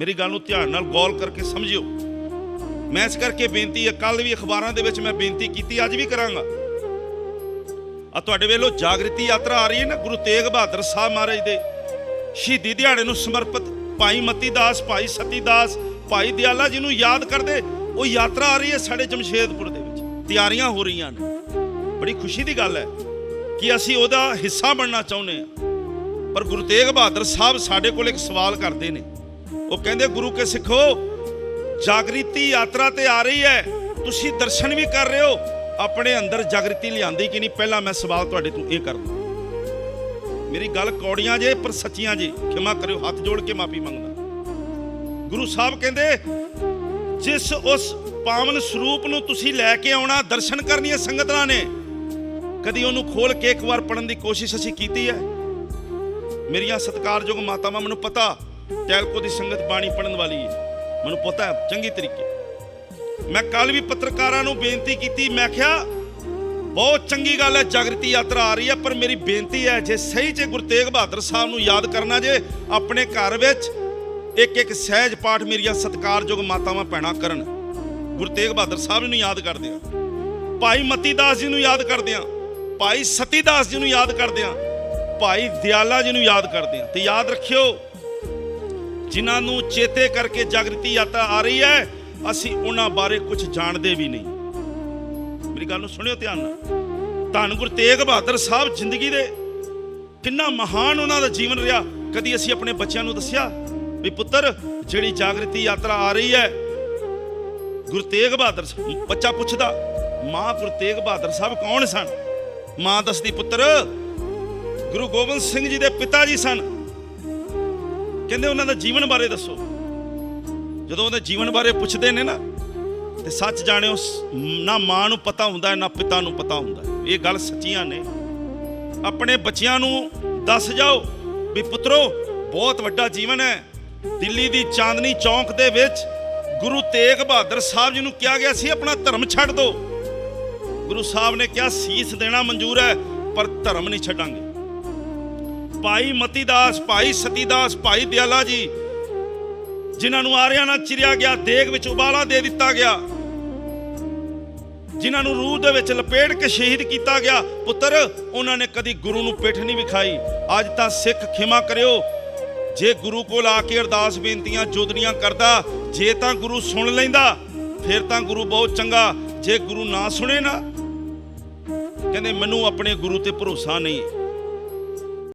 ਮੇਰੀ ਗੱਲ ਨੂੰ ਧਿਆਨ ਨਾਲ ਗੌਰ ਕਰਕੇ ਸਮਝਿਓ। ਮੈਂ ਇਸ ਕਰਕੇ ਬੇਨਤੀ ਹੈ ਕੱਲ ਵੀ ਅਖਬਾਰਾਂ ਦੇ ਵਿੱਚ ਮੈਂ ਬੇਨਤੀ ਕੀਤੀ, ਅੱਜ ਵੀ ਕਰਾਂਗਾ। ਆ ਤੁਹਾਡੇ ਵੇਲੋਂ ਜਾਗਰਤੀ ਯਾਤਰਾ ਆ ਰਹੀ ਹੈ ਨਾ, ਗੁਰੂ ਤੇਗ ਬਹਾਦਰ ਸਾਹਿਬ ਮਹਾਰਾਜ ਦੇ। ਸ਼ਹੀਦੀ ਦਿਹਾੜੇ ਨੂੰ ਸਮਰਪਿਤ ਭਾਈ ਮਤੀ ਦਾਸ, ਭਾਈ ਸਤੀ ਦਾਸ, ਭਾਈ ਦਿਆਲਾ ਜੀ ਨੂੰ ਯਾਦ ਕਰਦੇ, ਉਹ ਯਾਤਰਾ ਆ ਰਹੀ ਹੈ ਸਾਡੇ ਜਮਸ਼ੇਦਪੁਰ ਦੇ ਵਿੱਚ। ਤਿਆਰੀਆਂ ਹੋ ਰਹੀਆਂ ਨੇ। ਬੜੀ ਖੁਸ਼ੀ ਦੀ ਗੱਲ ਹੈ ਕਿ ਅਸੀਂ ਉਹਦਾ ਹਿੱਸਾ ਬਣਨਾ ਚਾਹੁੰਦੇ ਹਾਂ। ਪਰ ਗੁਰੂ ਤੇਗ ਬਹਾਦਰ ਸਾਹਿਬ ਸਾਡੇ ਕੋਲ ਇੱਕ ਸਵਾਲ ਕਰਦੇ ਨੇ। ਉਹ ਕਹਿੰਦੇ, ਗੁਰੂ ਕੇ ਸਿੱਖੋ, ਜਾਗ੍ਰਿਤੀ ਯਾਤਰਾ ਤੇ ਆ ਰਹੀ ਹੈ। ਤੁਸੀਂ ਦਰਸ਼ਨ ਵੀ ਕਰ ਰਹੇ ਹੋ। ਆਪਣੇ ਅੰਦਰ ਜਾਗ੍ਰਿਤੀ ਲਿਆਂਦੀ ਕਿ ਨਹੀਂ? ਪਹਿਲਾਂ ਮੈਂ ਸਵਾਲ ਤੁਹਾਡੇ ਤੋਂ ਇਹ ਕਰਦਾ ਮੇਰੀ ਗੱਲ ਕੌੜੀਆਂ ਜੇ, ਪਰ ਸੱਚੀਆਂ ਜੇ? ਖਿਮਾ ਕਰਿਓ, ਹੱਥ ਜੋੜ ਕੇ ਮਾਫੀ ਮੰਗਦਾ ਗੁਰੂ ਸਾਹਿਬ ਕਹਿੰਦੇ, ਜਿਸ ਉਸ ਪਾਵਨ ਸਰੂਪ ਨੂੰ ਤੁਸੀਂ ਲੈ ਕੇ ਆਉਣਾ, ਦਰਸ਼ਨ ਕਰਨੀਆਂ ਸੰਗਤਾਂ ਨੇ। ਕਦੀ ਉਹਨੂੰ ਖੋਲ ਕੇ ਇੱਕ ਵਾਰ ਪੜਨ ਦੀ ਕੋਸ਼ਿਸ਼ ਅਸੀਂ ਕੀਤੀ ਹੈ? ਮੇਰੀਆਂ ਸਤਿਕਾਰਯੋਗ ਮਾਤਾਵਾਂ, ਮੈਨੂੰ ਪਤਾ ਟੈਲਕੋ ਦੀ ਸੰਗਤ ਬਾਣੀ ਪੜਨ ਵਾਲੀ ਹੈ। ਮੈਨੂੰ ਪਤਾ ਹੈ, ਚੰਗੀ ਤਰੀਕੇ। ਮੈਂ ਕੱਲ ਵੀ ਪੱਤਰਕਾਰਾਂ ਨੂੰ ਬੇਨਤੀ ਕੀਤੀ, ਮੈਂ ਕਿਹਾ, ਬਹੁਤ ਚੰਗੀ ਗੱਲ ਹੈ, ਜਾਗਰਤੀ ਯਾਤਰਾ ਆ ਰਹੀ ਹੈ, ਪਰ ਮੇਰੀ ਬੇਨਤੀ ਹੈ, ਜੇ ਸਹੀ ਚ ਗੁਰੂ ਤੇਗ ਬਹਾਦਰ ਸਾਹਿਬ ਨੂੰ ਯਾਦ ਕਰਨਾ ਜੇ, ਆਪਣੇ ਘਰ ਵਿੱਚ ਇੱਕ ਇੱਕ ਸਹਿਜ ਪਾਠ ਮੇਰੀਆਂ ਸਤਿਕਾਰਯੋਗ ਮਾਤਾਵਾਂ ਭੈਣਾਂ ਕਰਨ। ਗੁਰੂ ਤੇਗ ਬਹਾਦਰ ਸਾਹਿਬ ਨੂੰ ਯਾਦ ਕਰਦੇ ਆ ਭਾਈ ਮਤੀ ਦਾਸ ਜੀ ਨੂੰ ਯਾਦ ਕਰਦੇ ਆ ਭਾਈ ਸਤੀ ਦਾਸ ਜੀ ਨੂੰ ਯਾਦ ਕਰਦੇ ਆ ਭਾਈ ਦਿਆਲਾ ਜੀ ਨੂੰ ਯਾਦ ਕਰਦੇ ਆ ਤੇ ਯਾਦ ਰੱਖਿਓ ਜਿਨ੍ਹਾਂ ਨੂੰ ਚੇਤੇ ਕਰਕੇ ਜਾਗਰਤੀ ਯਾਤਰਾ ਆ ਰਹੀ ਹੈ, ਅਸੀਂ ਉਹਨਾਂ ਬਾਰੇ ਕੁਝ ਜਾਣਦੇ ਵੀ ਨਹੀਂ। ਮੇਰੀ ਗੱਲ ਨੂੰ ਸੁਣਿਓ ਧਿਆਨ ਨਾਲ। ਧੰਨ ਗੁਰੂ ਤੇਗ ਬਹਾਦਰ ਸਾਹਿਬ ਜ਼ਿੰਦਗੀ ਦੇ ਕਿੰਨਾ ਮਹਾਨ ਉਹਨਾਂ ਦਾ ਜੀਵਨ ਰਿਹਾ। ਕਦੀ ਅਸੀਂ ਆਪਣੇ ਬੱਚਿਆਂ ਨੂੰ ਦੱਸਿਆ ਵੀ ਪੁੱਤਰ, ਜਿਹੜੀ ਜਾਗਰਤੀ ਯਾਤਰਾ ਆ ਰਹੀ ਹੈ, ਗੁਰੂ ਤੇਗ ਬਹਾਦਰ ਬੱਚਾ ਪੁੱਛਦਾ, ਮਾਂ ਗੁਰੂ ਤੇਗ ਬਹਾਦਰ ਸਾਹਿਬ ਕੌਣ ਸਨ? ਮਾਂ ਦੱਸਦੀ, ਪੁੱਤਰ, ਗੁਰੂ ਗੋਬਿੰਦ ਸਿੰਘ ਜੀ ਦੇ ਪਿਤਾ ਜੀ ਸਨ। ਕਹਿੰਦੇ ਉਹਨਾਂ ਦਾ ਜੀਵਨ ਬਾਰੇ ਦੱਸੋ। ਜਦੋਂ ਉਹਦੇ ਜੀਵਨ ਬਾਰੇ ਪੁੱਛਦੇ ਨੇ ਨਾ, ਤੇ ਸੱਚ ਜਾਣਿਓ, ਸ- ਨਾ ਮਾਂ ਨੂੰ ਪਤਾ ਹੁੰਦਾ ਨਾ ਪਿਤਾ ਨੂੰ ਪਤਾ ਹੁੰਦਾ ਇਹ ਗੱਲ ਸੱਚੀਆਂ ਨੇ। ਆਪਣੇ ਬੱਚਿਆਂ ਨੂੰ ਦੱਸ ਜਾਓ ਵੀ ਪੁੱਤਰੋ, ਬਹੁਤ ਵੱਡਾ ਜੀਵਨ ਹੈ। ਦਿੱਲੀ ਦੀ ਚਾਂਦਨੀ ਚੌਂਕ ਦੇ ਵਿੱਚ ਗੁਰੂ ਤੇਗ ਬਹਾਦਰ ਸਾਹਿਬ ਜੀ ਨੂੰ ਕਿਹਾ ਗਿਆ ਸੀ, ਆਪਣਾ ਧਰਮ ਛੱਡ ਦਿਓ ਗੁਰੂ ਸਾਹਿਬ ਨੇ ਕਿਹਾ, ਸੀਸ ਦੇਣਾ ਮਨਜ਼ੂਰ ਹੈ, ਪਰ ਧਰਮ ਨਹੀਂ ਛੱਡਾਂਗੇ। ਭਾਈ ਮਤੀ ਦਾਸ ਭਾਈ ਸਤੀ ਦਾਸ ਭਾਈ ਦਿਆਲਾ ਜੀ, ਜਿਨ੍ਹਾਂ ਨੂੰ ਆਰਿਆਂ ਨਾਲ ਚਿਰਿਆ ਗਿਆ, ਦੇਗ ਵਿੱਚ ਉਬਾਲਾ ਦੇ ਦਿੱਤਾ ਗਿਆ, ਜਿਨ੍ਹਾਂ ਨੂੰ ਰੂਹ ਦੇ ਵਿੱਚ ਲਪੇਟ ਕੇ ਸ਼ਹੀਦ ਕੀਤਾ ਗਿਆ, ਪੁੱਤਰ, ਉਹਨਾਂ ਨੇ ਕਦੀ ਗੁਰੂ ਨੂੰ ਪਿੱਠ ਨਹੀਂ ਵਿਖਾਈ। ਅੱਜ ਤਾਂ ਸਿੱਖ ਖਿਮਾ ਕਰਿਓ। ਜੇ ਗੁਰੂ ਕੋਲ ਆ ਕੇ ਅਰਦਾਸ ਬੇਨਤੀਆਂ ਜੋਦੜੀਆਂ ਕਰਦਾ, ਜੇ ਤਾਂ ਗੁਰੂ ਸੁਣ ਲੈਂਦਾ, ਫਿਰ ਤਾਂ ਗੁਰੂ ਬਹੁਤ ਚੰਗਾ। ਜੇ ਗੁਰੂ ਨਾ ਸੁਣੇ ਨਾ, ਕਹਿੰਦੇ, ਮੈਨੂੰ ਆਪਣੇ ਗੁਰੂ ਤੇ ਭਰੋਸਾ ਨਹੀਂ।